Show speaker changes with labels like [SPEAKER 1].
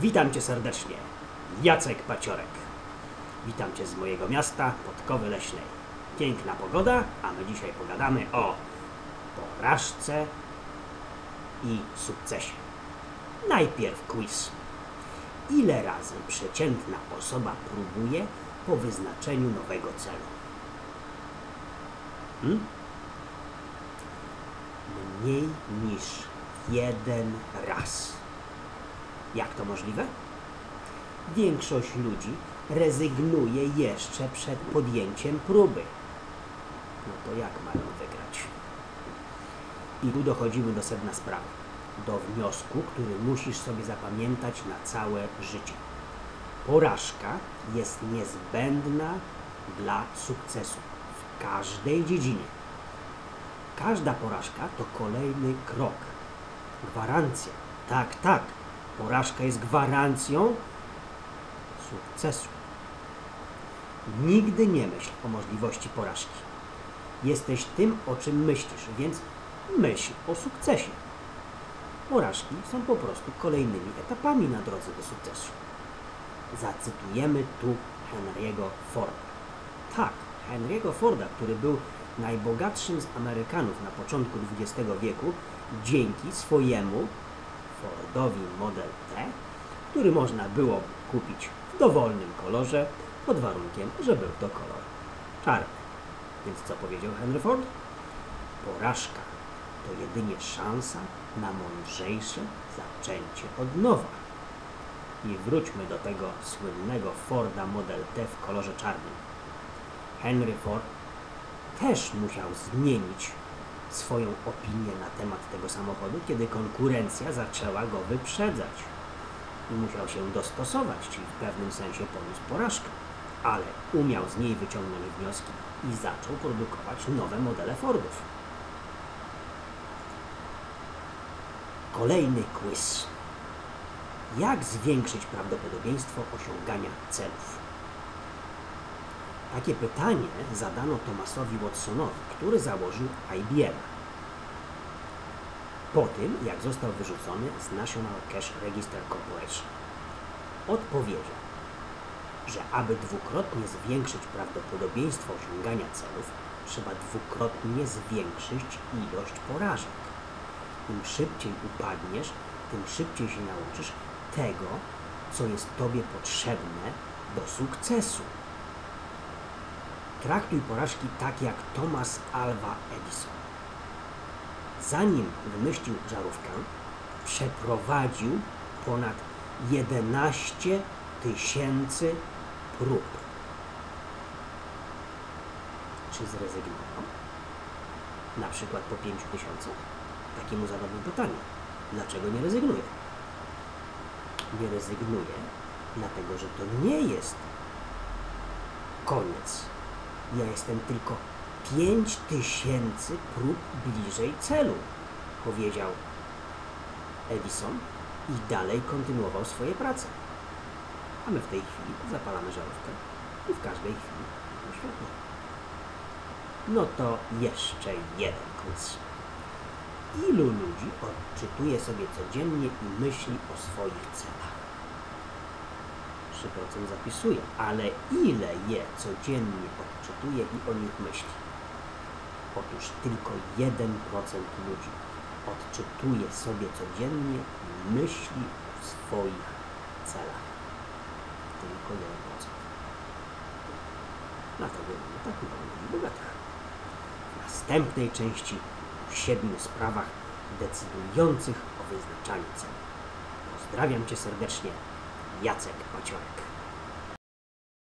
[SPEAKER 1] Witam Cię serdecznie. Jacek Paciorek. Witam Cię z mojego miasta, Podkowy Leśnej. Piękna pogoda, a my dzisiaj pogadamy o porażce i sukcesie. Najpierw quiz. Ile razy przeciętna osoba próbuje po wyznaczeniu nowego celu? Hmm? Mniej niż jeden raz. Jak to możliwe? Większość ludzi rezygnuje jeszcze przed podjęciem próby. No to jak mają wygrać? I tu dochodzimy do sedna sprawy. Do wniosku, który musisz sobie zapamiętać na całe życie. Porażka jest niezbędna dla sukcesu w każdej dziedzinie. Każda porażka to kolejny krok. Gwarancja. Tak, tak. Porażka jest gwarancją sukcesu. Nigdy nie myśl o możliwości porażki. Jesteś tym, o czym myślisz, więc myśl o sukcesie. Porażki są po prostu kolejnymi etapami na drodze do sukcesu. Zacytujemy tu Henry'ego Forda. Tak, Henry'ego Forda, który był najbogatszym z Amerykanów na początku XX wieku dzięki swojemu Fordowi Model T, który można było kupić w dowolnym kolorze, pod warunkiem, że był to kolor czarny. Więc co powiedział Henry Ford? Porażka to jedynie szansa na mądrzejsze zaczęcie od nowa. I wróćmy do tego słynnego Forda Model T w kolorze czarnym. Henry Ford też musiał zmienić swoją opinię na temat tego samochodu, kiedy konkurencja zaczęła go wyprzedzać. I musiał się dostosować, czyli w pewnym sensie poniósł porażkę, ale umiał z niej wyciągnąć wnioski i zaczął produkować nowe modele Fordów. Kolejny quiz. Jak zwiększyć prawdopodobieństwo osiągania celów? Takie pytanie zadano Thomasowi Watsonowi, który założył IBM. Po tym, jak został wyrzucony z National Cash Register Corporation. Odpowiedział, że aby dwukrotnie zwiększyć prawdopodobieństwo osiągania celów, trzeba dwukrotnie zwiększyć ilość porażek. Im szybciej upadniesz, tym szybciej się nauczysz tego, co jest Tobie potrzebne do sukcesu. Traktuj porażki tak jak Thomas Alva Edison. Zanim wymyślił żarówkę, przeprowadził ponad 11 tysięcy prób. Czy zrezygnował? Na przykład po 5 tysiącach? Takie mu zadano pytanie. Dlaczego nie rezygnuje? Nie rezygnuje, dlatego że to nie jest koniec. Ja jestem tylko 5 tysięcy prób bliżej celu, powiedział Edison i dalej kontynuował swoje prace. A my w tej chwili zapalamy żarówkę i w każdej chwili światło. No to jeszcze jeden quiz. Ilu ludzi odczytuje sobie codziennie i myśli o swoich celach? 3% zapisuje, ale ile je codziennie odczytuje i o nich myśli? Otóż tylko 1% ludzi odczytuje sobie codziennie myśli o swoich celach. Tylko 1%. Dlatego mamy tak mało ludzi bogatych. W następnej części o siedmiu sprawach decydujących o wyznaczaniu celu. Pozdrawiam Cię serdecznie, Jacek Paciorek.